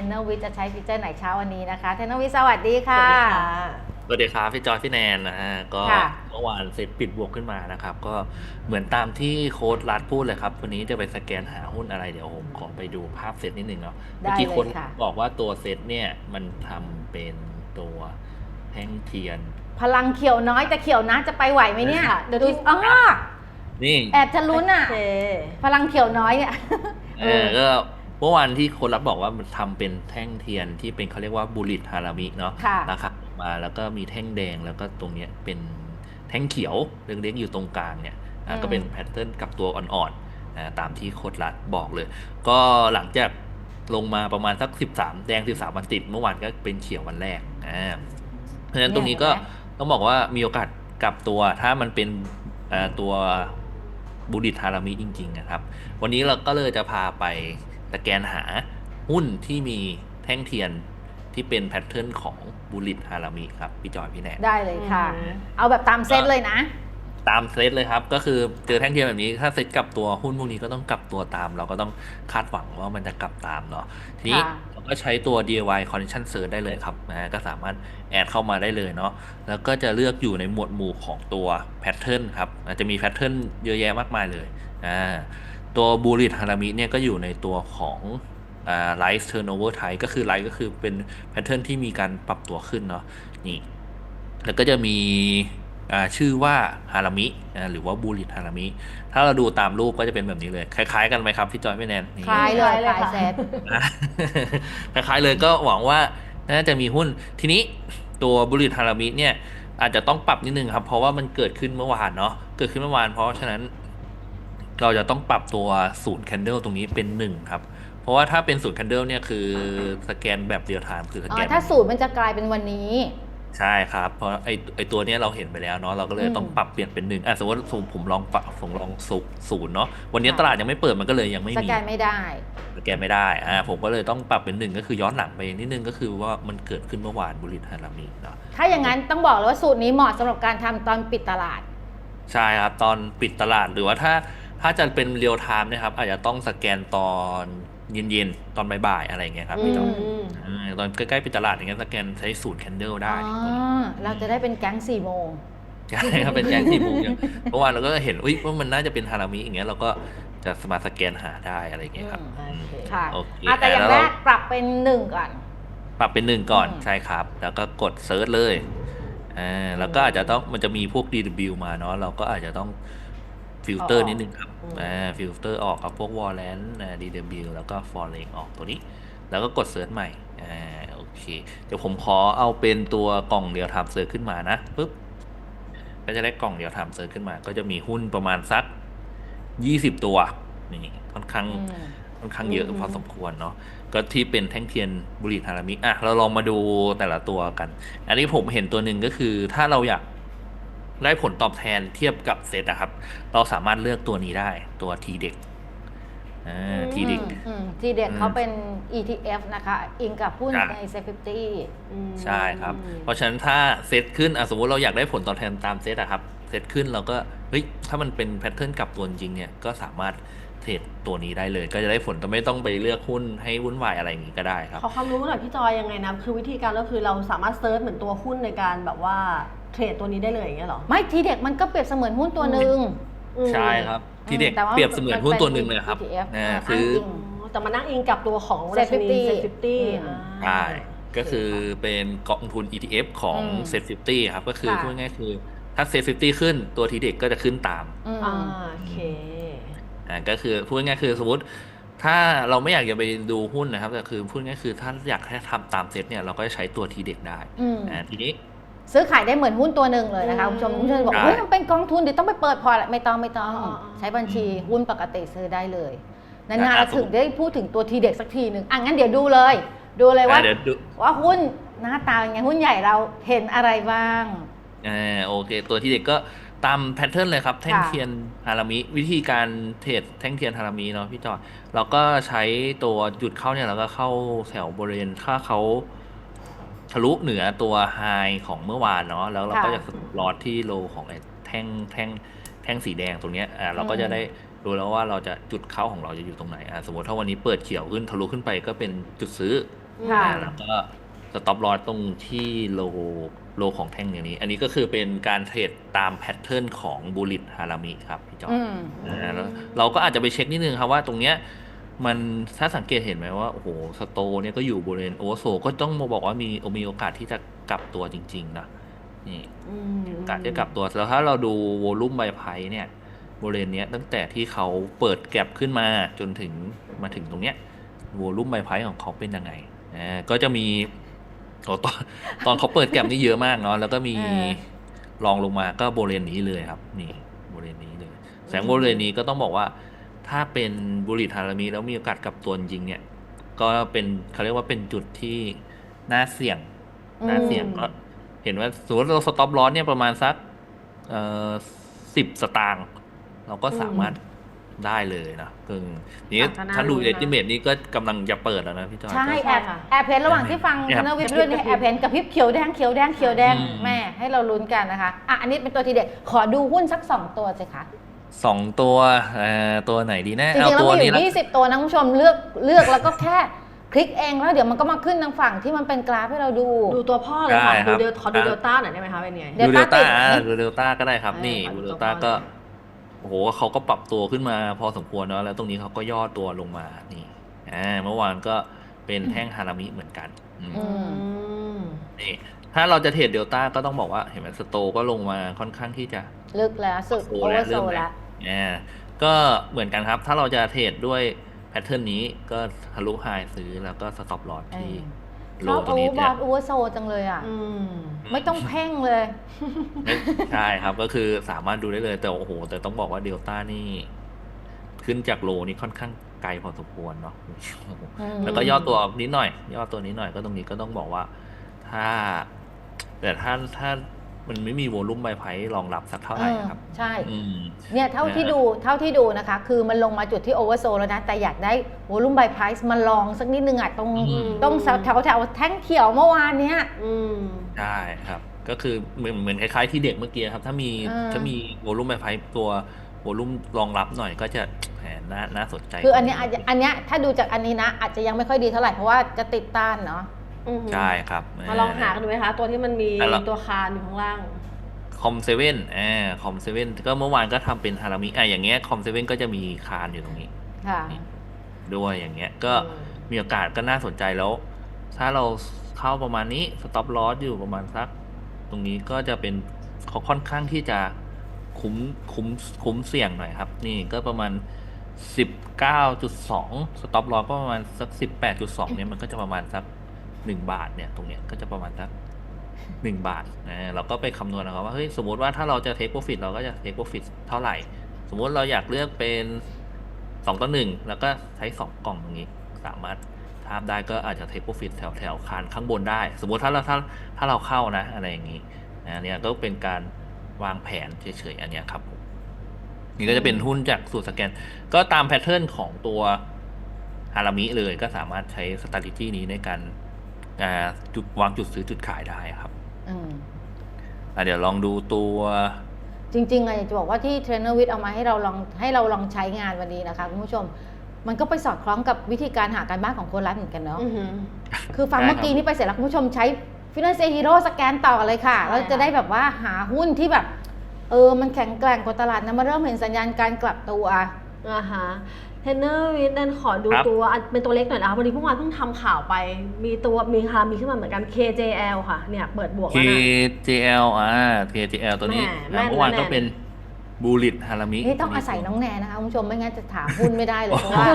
รนเนอร์วิทจะใช้ฟีเจอร์ไหนเช้าวันนี้นะคะเทรนเนอร์วิทสวัสดีค่ะ สวัสดีครับพี่จอยพี่แนนนะฮะก็ค่ะเมื่อวานเสร็จปิดบวกขึ้นมานะครับ ก็เหมือนตามที่โค้ดรัดพูดเลยครับ วันนี้จะไปสแกนหาหุ้นอะไรเดี๋ยวผมขอไปดูภาพเซตนิดนึงเนาะได้เมื่อกี้เลยคนค่ะบอกว่าตัวเซตเนี่ยมันทำเป็นตัวแท่งเทียน พลังเขียวน้อยแต่เขียวนะจะไปไหวไหมเนี่ยค่ะเดี๋ยวดูที่อ๋อนี่แอบจะลุ้นอะโอเคพลังเขียวน้อยเนี่ยเออก็ เมื่อวานที่โค้ดรัดบอกว่ามันทำเป็นแท่งเทียนที่เป็นเขาเรียกว่าบุริตฮารามิเนาะค่ะ นะครับออกมาแล้วก็มีแท่งแดงแล้วก็ตรงเนี้ยเป็นแท่งเขียวเล็กๆอยู่ตรงกลางเนี่ยอะอืมก็เป็นแพทเทิร์นกับตัวอ่อนๆอะตามที่โค้ดรัดบอกเลย ก็หลังจากลงมาประมาณสัก 13 แดง 13 วันติด เมื่อวานก็เป็นเขียววันแรกอ่าเพราะฉะนั้นตรงนี้ก็ต้องบอกว่ามีโอกาสกลับตัวถ้ามันเป็นอ่าตัวบูดิตฮารามิจริงๆนะครับ วันนี้เราก็เลยจะพาไป สแกนหาหุ้นที่มีแท่งเทียนที่เป็นแพทเทิร์นของบูริตฮารามิครับ พี่จอยพี่แนนได้เลยค่ะอืมเอาแบบตามเซตเลยนะ ตามเซตเลยครับ ก็คือเจอแท่งเทียนแบบนี้ถ้าเซตกลับตัวหุ้นพวกนี้ก็ต้องกลับตัวตาม เราก็ต้องคาดหวังว่ามันจะกลับตามเนาะทีนี้ค่ะเราก็ใช้ตัว DIY Connection Search ได้เลยครับนะก็สามารถแอดเข้ามาได้เลยเนาะแล้วก็จะเลือกอยู่ในหมวดหมู่ของตัวแพทเทิร์นครับอาจจะมีแพทเทิร์นเยอะแยะมากมายเลยอ่า ตัวบูริตฮารามิเนี่ยก็อยู่ในตัวของอ่า Light Turnover Type ก็คือ Light ก็คือเป็นแพทเทิร์นที่มีการปรับตัวขึ้นเนาะนี่แล้วก็จะมีอ่าชื่อว่าฮารามิอ่าหรือว่าบูริตฮารามิถ้าเราดูตามรูปก็จะเป็นแบบนี้เลย คล้าย ๆ กันไหมครับพี่จอยพี่แนนนี่คล้ายเลยคล้ายเลยคล้ายค่ะเซตอะคล้ายๆเลยก็หวังว่าน่าจะมีหุ้นทีนี้ตัวบุริตฮารามิเนี่ยอาจจะต้องปรับนิดนึงครับ เพราะว่ามันเกิดขึ้นเมื่อวานเนาะเกิดขึ้นเมื่อวานเพราะฉะนั้น เราจะต้องปรับตัวศูนย์แคนเดลตรงนี้เป็นหนึ่งครับ เพราะว่าถ้าเป็นศูนย์แคนเดลเนี่ยคือสแกนแบบเรียลไทม์คือสอ๋แกอนถ้าสูตรมันจะกลายเป็นวันนี้ ใช่ครับ เพราะไอไอตัวเนี้ยเราเห็นไปแล้วเนาะเราก็เลยอืมต้องปรับเปลี่ยนเป็นหนึ่งอะสมมติว่าผมผมลองปรับผมลองศูศูนย์เนาะวันนี้ค่ะตลาดยังไม่เปิดมันก็เลยยังไม่สมีแกนไม่ได้สแกนไม่ได้อ่าผมก็เลยต้องปรับเป็นหนึ่งก็คือย้อนหลังไปนิดนึงก็คือว่ามันเกิดขึ้นเมื่อวานบุริตฮารามีเนาะถ้าอย่างนั้นต้องบอกเลยว่าสูตรนี้เหมาะสำหรับการทำตอนปิดตลาด ใช่ครับตอนปิดตลาดหรือว่าถ้า ถ้าจะเป็นเรียลไทม์นะครับ อาจจะต้องสแกนตอนเย็นๆ ตอนบ่ายๆ อะไรอย่างเงี้ยครับพี่จอยอืมอ่าตอนใกล้ๆปิดตลาดอย่างเงี้ยสแกนใช้สูตรแคนเดลได้อ๋อตัวนี้เราจะได้เป็นแก๊งสี่โมงใช่ครับเป็นแจ้งที่มุมอย่างเมื่อวานเราก็เห็นอุ้ยว่ามันน่าจะเป็นฮารามิอย่างเงี้ยเราก็จะสามารถสแกนหาได้อะไรอย่างเงี้ยครับอืมโอเคค่ะโอเคอะแต่อย่างแล้วแรเรากปรับเป็นหนึ่งก่อน ปรับเป็นหนึ่งก่อนอืมใช่ครับ แล้วก็กดเซิร์ชเลยอ่าแล้วก็อาจจะต้องมันจะมีพวก DW มาเนาะเราก็อาจจะต้อง ฟิลเตอร์นิดนึงครับอืมอ่าฟิลเตอร์ออกกับพวก w a r l a n นะ DW แล้วก็ f o r l a n ออกตัวนี้ แล้วก็กดเซิร์ชใหม่อ่าโอเค เดี๋ยวผมขอเอาเป็นตัวกล่องเดียวทำเซิร์ชขึ้นมานะปุ๊บก็จะได้กล่องเดียวทำเซิร์ชขึ้นมา ก็จะมีหุ้นประมาณสัก20ตัวนี่ค่อนข้างอืมค่อนข้างเยอะอืมพอสมควรเนาะก็ที่เป็นแท่งเทียนบุหรี่ฮารามิอะเราลองมาดูแต่ละตัวกัน อันนี้ผมเห็นตัวหนึ่งก็คือถ้าเราอยาก ได้ผลตอบแทนเทียบกับเซตอะครับ เราสามารถเลือกตัวนี้ได้ตัวทีเด็กอ่าทีเด็กทีเด็กอืมเขาเป็น ETF นะคะ อิงกับหุ้นอะในเซฟฟิตี้อืมใช่ครับ เพราะฉะนั้นถ้าเซตขึ้นอะสมมติเราอยากได้ผลตอบแทนตามเซตอะครับ เซตขึ้นเราก็เฮ้ยถ้ามันเป็นแพทเทิร์นกลับตัวจริงเนี่ยก็สามารถเทรดตัวนี้ได้เลย ก็จะได้ผลแต่ไม่ต้องไปเลือกหุ้นให้วุ่นวายอะไรอย่างนี้ก็ได้ครับขอความรู้หน่อยพี่จอยยังไงนะคือวิธีการก็คือเราสามารถเซิร์ชเหมือนตัวหุ้นในการแบบว่าเท รดตัวนี้ได้เลยอย่างเงี้ยเหรอ ไม่ทีเด็กมันก็เปรียบเสมือนหุ้นตัวหนึ่งอืมใช่ครับ ทีเด็กแต่ว่าเปรียบเสมือนหุ้นตัวหนึ่งเลยครับมันเป็น ETF อ่าอ่า ซื้ออ้างอิง อ๋อแต่มานั่งอิงกับตัวของ Set ดัชนี50เซ็ตฟิฟตี้ อืม ใช่ก็คือเป็นกองทุน ETF ของอืม เซ็ตฟิฟตี้ครับ ก็คือค่ะ พูดง่ายๆคือถ้าเซ็ตฟิฟตี้ขึ้นตัวทีเด็กก็จะขึ้นตาม อืม อ่าโอเค อ่าก็คือพูดง่ายๆคือสมมติถ้าเราไม่อยากจะไปดูหุ้นนะครับแต่คือพูดง่ายๆคือถ้าอยากแค่ทำตามเซ็ตเนี่ยเราก็จะใช้ตัวทีเด็กได้อืม อ่าทีนี้ ซื้อขายได้เหมือนหุ้นตัวหนึ่งเลยนะคะอืคุมณผู้ชมคุณผู้ชมบอกใช่เฮ้ยมันเป็นกองทุนเดี๋ยวต้องไปเปิดพอร์ตไม่ต้องไม่ต้องอ๋ออ๋อใช้บัญชีหุ้นปกติซื้อได้เลยอะนานๆอะเราถึงได้พูดถึงตัวทีเด็กสักทีหนึ่งอะงั้นเดี๋ยวดูเลย ดูเลยว่าอ่าเดี๋ยวดูว่าหุ้นหน้าตาเป็นไงหุ้นใหญ่เราเห็นอะไรบ้างอ่าโอเค ตัวทีเด็กก็ตามแพทเทิร์นเลยครับ แท่งค่ะเทียนฮารามิวิธีการเทรดแท่งเทียนฮารามิเนาะพี่จอยเราก็ใช้ตัวจุดเข้าเนี่ยเราก็เข้าแถวบริเวณถ้าเขา ทะลุเหนือตัวไฮของเมื่อวานเนาะแล้วเราก็ค่ะจะลอดที่โลของไอ้แท่งแท่งแท่งสีแดงตรงเนี้ยอ่าเราก็อืมจะได้รู้แล้วว่าเราจะจุดเข้าของเราจะอยู่ตรงไหนอ่าสมมติถ้าวันนี้เปิดเขียวขึ้นทะลุขึ้นไปก็เป็นจุดซื้อค่ะอ่าแล้วก็สต็อปลอสตรงที่โลโลของแท่งอย่างนี้ อันนี้ก็คือเป็นการเทรดตามแพทเทิร์นของบูลิตฮารามิครับพี่จออืมอ่าแล้วเราก็อาจจะไปเช็คนิดนึงครับว่าตรงเนี้ย มันถ้าสังเกตเห็นไหมว่าโอ้โหสโตเนี่ยก็อยู่บริเวณโอเวอร์โซก็ต้องมาบอกว่ามีมีโอกาสที่จะกลับตัวจริงๆนะนี่อืมโอกาสที่จะกลับตัวแล้วถ้าเราดูโวลุ่มใบไพ่เนี่ยบริเวณเนี้ยตั้งแต่ที่เขาเปิดแก็บขึ้นมาจนถึงมาถึงตรงเนี้ยโวลุ่มใบไพ่ของเขาเป็นยังไงอ่าก็จะมีโอ้ตอนตอนเขาเปิดแก็บนี่เยอะมากเนาะแล้วก็มีเออรองลงมาก็บริเวณนี้เลยครับ นี่บริเวณนี้เลย แสงบริเวณนี้ก็ต้องบอกว่า ถ้าเป็นบุหรี่ฮารามีแล้วมีโอกาสกลับตัวจริงๆเนี่ย ก็เป็นเขาเรียกว่าเป็นจุดที่น่าเสี่ยงน่าเสี่ยงก็เห็นว่าสมมติเราสต็อปลอสเนี่ยประมาณสักเอ่อสิบสตางค์เราก็สามารถได้เลยนะกึ่งนี้อะก็น่าถ้าดูลุ้นนะเอติเมตนี่ก็กำลังจะเปิดแล้วนะพี่จอยใช่ใช่แอบค่ะแอบเพนระหว่างที่ฟังแอบเนวิทด้วยเนี่ยแอบเพนกับพริบเขียวแดงเขียวแดงเขียวแดงอืมแม่ให้เราลุ้นกันนะคะอะอันนี้เป็นตัวทีเด็ดขอดูหุ้นสักสองตัวสิคะ สองตัวเอ่อตัวไหนดีนะจริเอางๆแล้วตัวมีอนี้ยู่ละยี่สิบตัวนะคุณผู้ชมเลือกเลือกแล้วก็แค่คลิกเองแล้วเดี๋ยวมันก็มาขึ้นทางฝั่งที่มันเป็นกราฟให้เราดู ดูตัวพ่อเลยค่ะได้ครัดูบเดลขอดูอะ เดลต้าหน่อยได้ไหมคะเป็นไง เดี๋ยว ดูเดลต้าติด อะนี่ดูเดลต้าก็ได้ครับ เออนี่ขอดูดูเดลตัวต้าพ่อก็หน่อยโอ้โหเขาก็ปรับตัวขึ้นมาพอสมควรเนาะแล้วตรงนี้เขาก็ย่อตัวลงมานี่อ่าเมื่อวานก็เป็นแท่งฮารามิเหมือนกันอืมอือืมนี่ ถ้าเราจะเทรดเดลต้าก็ต้องบอกว่าเห็นไหมสโตก็ลงมาค่อนข้างที่จะ ลึกแล้วสุดโอ้โอเวอร์โซเริ่มแล้วแล้วอ่าก็เหมือนกันครับ ถ้าเราจะเทรดด้วยแพทเทิร์นนี้ก็ทะลุไฮซื้อแล้วก็สต็อปลอสที่ชโลอบตรโองเวนี้อร์บเนี่อยสโอเวอร์โซจังเลยอะอืมไม่ต้องเพ่งเลยไม่ใช่ครับก็คือสามารถดูได้เลยแต่โอ้โห แต่ต้องบอกว่าเดลต้านี่ ขึ้นจากโลนี่ค่อนข้างไกลพอสมควรเนาะอืมแล้วก็ย่อตัวนิดหน่อย ย่อตัวนิดหน่อยก็ตรงนี้ก็ต้องบอกว่า ถ้า แต่ถ้าถ้ามันไม่มีโวลุ่มใบไพ่รองรับสักเท่าไหร่ครับเออใช่อืมเนี่ยเท่าที่นะฮะดูเท่าที่ดูนะคะ คือมันลงมาจุดที่โอเวอร์โซแล้วนะ แต่อยากได้วอลุ่มไบ p พ i ซ์มาลองสักนิดนึงอะตรงอืมตรงแถวแถวแถวแท่งเขียวเมื่อวานเนี้ยอืมใช่ครับ ก็คือเหมือนเหมือนคล้ายๆที่เด็กเมื่อกี้ครับ ถ้ามีอ่าถ้ามีโวลุ่มใบไพ่ตัวโวลุ่มรองรับหน่อยก็จะแหมน่าน่าสนใจ คืออันเนี้ยอันอันเนี้ยถ้าดูจากอันนี้นะ อาจจะยังไม่ค่อยดีเท่าไหร่เพราะว่าจะติดต้านเนาะ อืมใช่ครับมาลองหากันดูไหมคะ ตัวที่มันมีอะแล้วตัวคานอยู่ข้างล่าง คอมเซเว่นอ่าคอมเซเว่นก็เมื่อวานก็ทำเป็นฮารามิอะอย่างเงี้ยคอมเซเว่นก็จะมีคานอยู่ตรงนี้ ค่ะด้วยอย่างเงี้ยก็อืมมีโอกาสก็น่าสนใจแล้ว ถ้าเราเข้าประมาณนี้สต็อปลอสอยู่ประมาณสัก ตรงนี้ก็จะเป็นเขาค่อนข้างที่จะคุ้มคุ้มคุ้มเสี่ยงหน่อยครับ นี่ก็ประมาณ 19.2สต็อปลอสก็ประมาณสัก 18.2เนี่ยมันก็จะประมาณสัก 1บาทเนี่ยตรงเนี้ยก็จะประมาณสัก1บาทนะเราก็ไปคำนวณนะครับว่าเฮ้ยสมมติว่าถ้าเราจะเทคโปรฟิตเราก็จะเทคโปรฟิตเท่าไหร่ สมมติเราอยากเลือกเป็นสองต่อหนึ่งแล้วก็ใช้สองกล่องตรงนี้ สามารถทาบได้ก็อาจจะเทคโปรฟิตแถวแถวคานข้างบนได้ สมมติถ้าเราถ้าถ้าเราเข้านะอะไรอย่างนี้นะเนี่ยก็เป็นการวางแผนเฉยๆอันเนี้ยครับนี่ก็จะเป็นหุ้นจากสูตรสแกน ก็ตามแพทเทิร์นของตัวฮารามิเลยก็สามารถใช้ s t r a t e g y นี้ในการ จุดวางจุดซื้อจุดขายได้ครับอืมอะเดี๋ยวลองดูตัวจริงๆอะอยากจะบอกว่าที่เทรนเนอร์วิทเอามาให้เราลองให้เราลองใช้งานวันนี้นะคะคุณผู้ชม มันก็ไปสอดคล้องกับวิธีการหาการบ้านของคนรัฐเหมือนกันเนาะอือหือคือฟังได้ครับเมื่อกี้นี้ไปเสร็จแล้วคุณผู้ชมใช้ Finance Hero สแกนต่อเลยค่ะใช่แล้วจะค่ะได้แบบว่าหาหุ้นที่แบบ เออมันแข็งแกร่งกว่าตลาดนะมาเริ่มเห็นสัญญาณการกลับตัว อ่าฮะเทรนเนอร์วิทย์ดันขอดูครับ ตัวอันเป็นตัวเล็กหน่อยนะคะวันนี้เพิ่งวานเพิ่งทำข่าวไป มีตัวมีคามีขึ้นมาเหมือนกัน KJL ค่ะ เนี่ยเปิดบวกแล้วนะ KJL อ่า KJL ตัวนี้แหม่แม่นอะเมื่อวานแม่นก็เป็นบูลิตฮารามิ นี่ต้องอาศัยน้องแนนนะคะคุณผู้ชมไม่งั้นจะถามหุ้นไม่ได้เลยเพราะว่า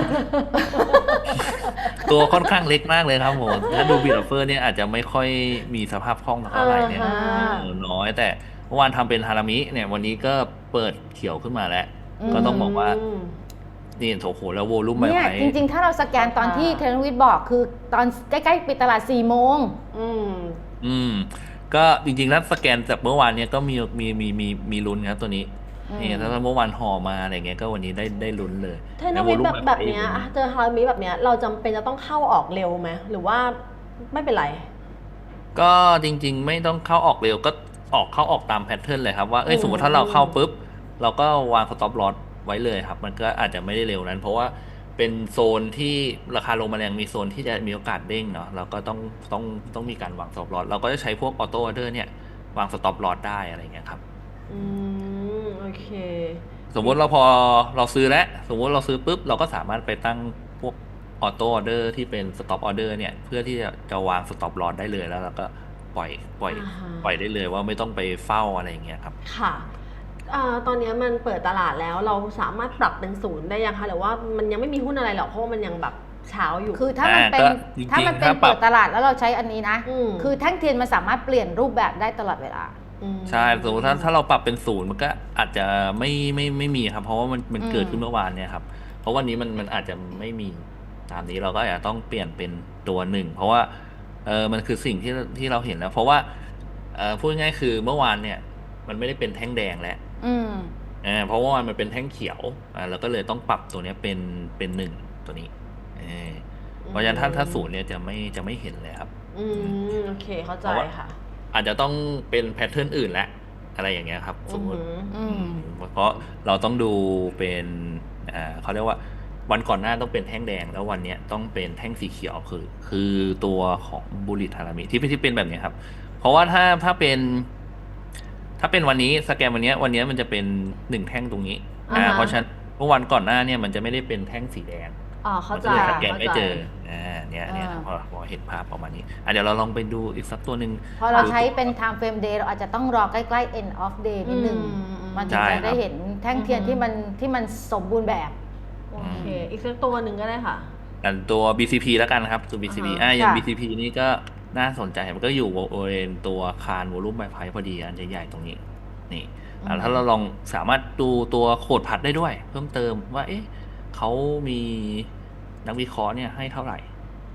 ตัวค่อนข้างเล็กมากเลยครับผมถ้าดูบิลเฟอร์เนี่ยอาจจะไม่ค่อยมีสภาพคล่องเท่าไหร่เนี่ยอ่าฮะ เออน้อยแต่เมื่อวานทำเป็นฮารามิเนี่ยวันนี้ก็เปิดเขียวขึ้นมาแล้วอืม ก็ต้องบอกว่านี่โถโหแล้วโวลุ่มใบเนี่ยไผ่จริง ๆ ถ้าเราสแกนตอนที่เทรนเนอร์วิทบอกคือตอนใกล้ๆปิดตลาด4ี่โมงอืมอืมก็จริงๆแล้วสแกนจากเมื่อวานเนี่ยก็มีมีมีมีมีลุ้นครับตัวนี้อืมนี่ถ้าเมื่อวานห่อมาอะไรเงี้ยก็วันนี้ได้ได้ลุ้นเลยเทรนเนอร์วิทย์แบบล้วแบบโวลุ่มเนี้ยไผ่อะเจอฮารามิแบบเนี้ยเราจำเป็นจะต้องเข้าออกเร็วไหมหรือว่าไม่เป็นไรก็จริง ๆ ไม่ต้องเข้าออกเร็วก็ออกเข้าออกตามแพทเทิร์นเลยครับว่าเอ้ยอืมสมมติถ้าเราเข้าปุ๊บ เราก็วางสต็อปลอสไว้เลยครับ มันก็อาจจะไม่ได้เร็วนั้น เพราะว่าเป็นโซนที่ราคาลงมาแรงมีโซนที่จะมีโอกาสเด้งเนาะเราก็ต้องต้องต้องมีการวางสต็อปลอสเราก็จะใช้พวกออโต้ออเดอร์เนี่ยวางสต็อปลอสได้อะไรเงี้ยครับ อืมโอเค สมมติเราพอเราซื้อแล้วสมมติเราซื้อปุ๊บเราก็สามารถไปตั้งพวกออโต้ออเดอร์ที่เป็นสต็อปออเดอร์เนี่ยเพื่อที่จะจะวางสต็อปลอสได้เลยแล้วเราก็ปล่อยปล่อยอ่าฮะปล่อยได้เลยว่าไม่ต้องไปเฝ้าอะไรอย่างเงี้ยครับ ค่ะ อ่าตอนนี้มันเปิดตลาดแล้วเราสามารถปรับเป็นศูนย์ได้ยังคะหรือว่ามันยังไม่มีหุ้นอะไรหรอกเพราะว่ามันยังแบบเช้าอยู่ คือถ้ามันเป็นอ่าก็จริงๆถ้ามันเป็นถ้าปรับ เปิดตลาดแล้วเราใช้อันนี้นะมคือแท่งเทียนมันสามารถเปลี่ยนรูปแบบได้ตลอดเวลา ม ใช่สมมติถ้าถ้าเราปรับเป็นศูนย์มันก็อาจจะไม่ไม่ไม่มีครับ เพราะว่ามันมันอืม เกิดขึ้นเมื่อวานเนี่ยครับ เพราะวันนี้มันมันอาจจะไม่มีตามนี้เราก็อาจจะต้องเปลี่ยนเป็นตัวหนึ่งเพราะว่าเออมันคือสิ่งที่ที่เราเห็นแล้ว เพราะว่าเออพูดง่ายๆคือเมื่อวานเนี่ย มันไม่ได้เป็นแท่งแดงแล้ว อืมเออเพราะว่ามันเป็นแท่งเขียวอ่าเราก็เลยต้องปรับตัวเนี้ยเป็นเป็นหนึ่งตัวนี้เออเพราะฉะนั้นถ้าถ้าศูนย์เนี่ยจะไม่จะไม่เห็นเลยครับ อืมโอเคเข้าใจเพราะว่าค่ะ อาจจะต้องเป็นแพทเทิร์นอื่นแล้วอะไรอย่างเงี้ยครับสมมติอือหืออืมเพราะเราต้องดูเป็นอ่าเขาเรียกว่าวันก่อนหน้าต้องเป็นแท่งแดง แล้ววันเนี้ยต้องเป็นแท่งสีเขียวคือ คือตัวของบุริทารามิที่ที่เป็นแบบเนี้ยครับ เพราะว่าถ้าถ้าเป็น ถ้าเป็นวันนี้สแกนวันเนี้ยวันเนี้ยมันจะเป็นหนึ่งแท่งตรงนี้อ่าอ่าฮะ เพราะฉะนั้นเมื่อวันก่อนหน้าเนี่ยมันจะไม่ได้เป็นแท่งสีแดงอ๋อเข้ามันใจก็เลยสแกนเข้าไม่ใจเจออ่าเนี่ยเนี่ยอ่า พอพอเห็นภาพประมาณนี้อะเดี๋ยวเราลองไปดูอีกสักตัวหนึ่ง พอเราใช้เป็น time frame day เราอาจจะต้องรอใกล้ๆ end of day นิดนึง อืมมันถึงใช่จะครัได้บเห็นแท่งเทียนอืมที่มันที่มันสมบูรณ์แบบ โอเค อีกสักตัวหนึ่งก็ได้ค่ะอันตัว BCP แล้วกันนะครับตัว BCP อ่าฮะอ่าอย่าง ค่ะ BCP นี่ก็ น่าสนใจมันก็อยู่บริเวณตัวคานวอลุ่มใบไพพอดีอันใหญ่ๆตรงนี้ นี่อ่าถ้าเราลองสามารถดูตัวโคดพัดได้ด้วย เพิ่มเติมว่า เอ๊ะเขามีนักวิเคราะห์เนี่ยให้เท่าไหร่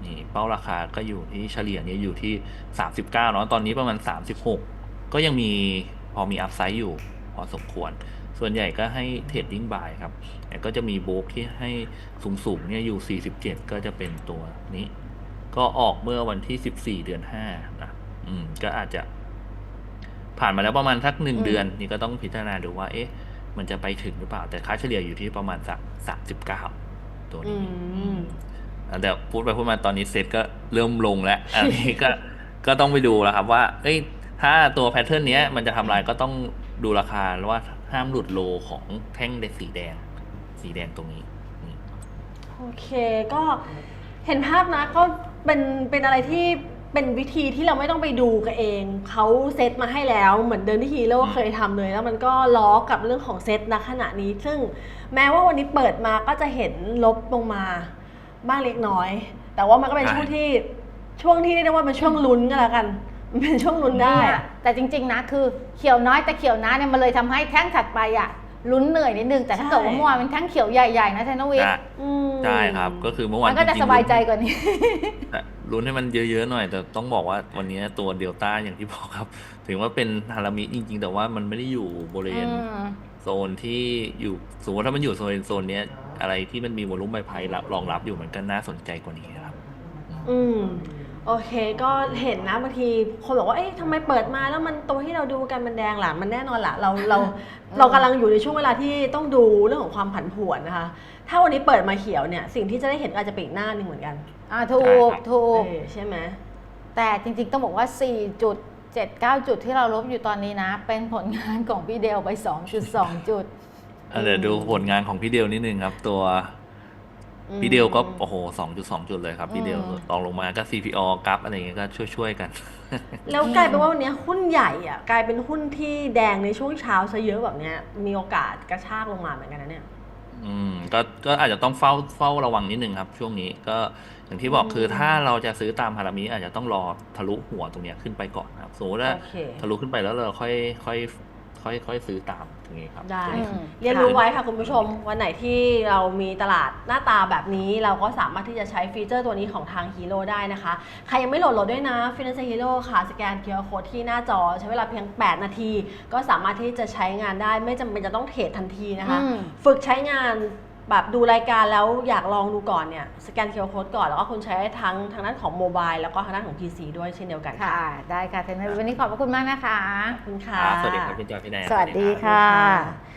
นี่เป้าราคาก็อยู่ที่เฉลี่ยเนี่ยอยู่ที่ 39เนาะตอนนี้ประมาณ 36 ก็ยังมีพอมีอัพไซด์อยู่พอสมควร ส่วนใหญ่ก็ให้เทรดดิ้งบายครับแต่ก็จะมีโบกที่ให้สูงๆเนี่ยอยู่ 47 ก็จะเป็นตัวนี้ ก็ออกเมื่อวันที่ 14 เดือน5นะอืม ก็อาจจะผ่านมาแล้วประมาณสักหนึ่งอืมเดือน นี่ก็ต้องพิจารณาดูว่า เอ๊ะ มันจะไปถึงหรือเปล่า แต่ค่าเฉลี่ยอยู่ที่ประมาณสัก39ตัวอืนี้มอะแต่พูดไปพูดมาตอนนี้เซตก็เริ่มลงแล้ว อันนี้ก็ก็ต้องไปดูแล้วครับว่า เอ้ย ถ้าตัวแพทเทิร์นเนี้ยมันจะทำลายก็ต้องดูราคาแล้วว่าห้ามหลุดโลของแท่งเด็สีแดง สีแดงตรงนี้อืมโอเคก็เห็นภาพนะก็ เป็นเป็นอะไรที่เป็นวิธีที่เราไม่ต้องไปดูกันเอง เขาเซตมาให้แล้วเหมือนเดิมที่ฮีโร่อืมเคยทำเลย แล้วมันก็ล้อกับเรื่องของเซตณขณะนี้ ซึ่งแม้ว่าวันนี้เปิดมาก็จะเห็นลบลงมาบ้างเล็กน้อย แต่ว่ามันก็เป็นช่วงที่ช่วงที่เรียกได้ว่าเป็นช่วงลุ้นก็แล้วกันมันเป็นช่วงลุ้นได้เนี่ยแต่จริง ๆ นะคือเขียวน้อยแต่เขียวน้าเนี่ยมันเลยทำให้แท่งถัดไปอะลุ้นเหนื่อยนิดนึงแต่ถ้าเกิดว่าใช่เมื่อวานเป็นแท่งเขียวใหญ่ๆนะธนวิทใช่ย์อืม ใช่ครับ ก็คือเมื่อวานมันก็จะริงๆสบายใจกว่านี้ แต่ลุ้นให้มันเยอะๆหน่อย แต่ต้องบอกว่าวันนี้ตัวเดลต้าอย่างที่บอกครับ ถึงว่าเป็นฮารามิจริง ๆ แต่ว่ามันไม่ได้อยู่บริเวณ อืม โซนที่อยู่สมมติถ้ามันอยู่โซนโซนเนี้ยอะไรที่มันมีวอลุ่มใบไพรับรองรับอยู่มันก็น่าสนใจกว่านี้ครับ อืม โอเคก็เห็นนะบางทีคนบอกว่าเอ๊ะทำไมเปิดมาแล้วมันตัวที่เราดูกันมันแดงล่ะมันแน่นอนล่ะเราเราเรากำลังอยู่ในช่วงเวลาที่ต้องดูเรื่องของความผันผวนนะคะ ถ้าวันนี้เปิดมาเขียวเนี่ยสิ่งที่จะได้เห็นก็อาจจะเป็นอีกหน้าหนึ่งเหมือนกันอ่าถูกใช่ครับถูกเออใช่ไหมแต่จริงๆต้องบอกว่า 4 จุด 7 9 จุดที่เราลบอยู่ตอนนี้นะ เป็นผลงานของพี่เดลไป 2.2 จุด อะเดี๋ยวดูผลงานของพี่เดลนิดนึงครับ ตัวอืม พี่เดลก็โอ้โหสองจุดสองจุดเลยครับพี่เดลอืมลองลงมาก็ CPO กราฟอะไรเงี้ยก็ช่วยๆกัน แล้วกลายเป็นว่าวันนี้หุ้นใหญ่อะกลายเป็นหุ้นที่แดงในช่วงเช้าซะเยอะแบบเนี้ยมีโอกาสกระชากลงมาเหมือนกันนะเนี่ยอืมก็ก็อาจจะต้องเฝ้าเฝ้าระวังนิดนึงครับ ช่วงนี้ก็อย่างที่บอกอืมคือถ้าเราจะซื้อตามฮารามิอาจจะต้องรอทะลุหัวตรงเนี้ยขึ้นไปก่อนครับสมมติว่าโอเคทะลุขึ้นไปแล้วเราค่อยค่อย ค่อยค่อยซื้อตามอย่างงี้ครับ ได้ตัวนี้อืมเรียนรู้ไว้ค่ะคุณผู้ชมวันไหนที่เรามีตลาดหน้าตาแบบนี้เราก็สามารถที่จะใช้ฟีเจอร์ตัวนี้ของทาง Hero ได้นะคะ ใครยังไม่โหลดโหลดด้วยนะ Finance Hero ค่ะ สแกน QR Code ที่หน้าจอใช้เวลาเพียง 8 นาที ก็สามารถที่จะใช้งานได้ไม่จำเป็นจะต้องเทรดทันทีนะคะอืมฝึกใช้งาน แบบดูรายการแล้วอยากลองดูก่อนเนี่ยสแกน QR Code ก่อน แล้วก็คุณใช้ทั้งทางด้านของโมบายแล้วก็ทางด้านของ PC ด้วยเช่นเดียวกันค่ะ ได้ค่ะธนวิทย์วันนี้ขอบพระคุณมากนะคะ ขอบคุณค่ะครับสวัสดีครับพี่จอยพี่แนน สวัสดีรับค่ะ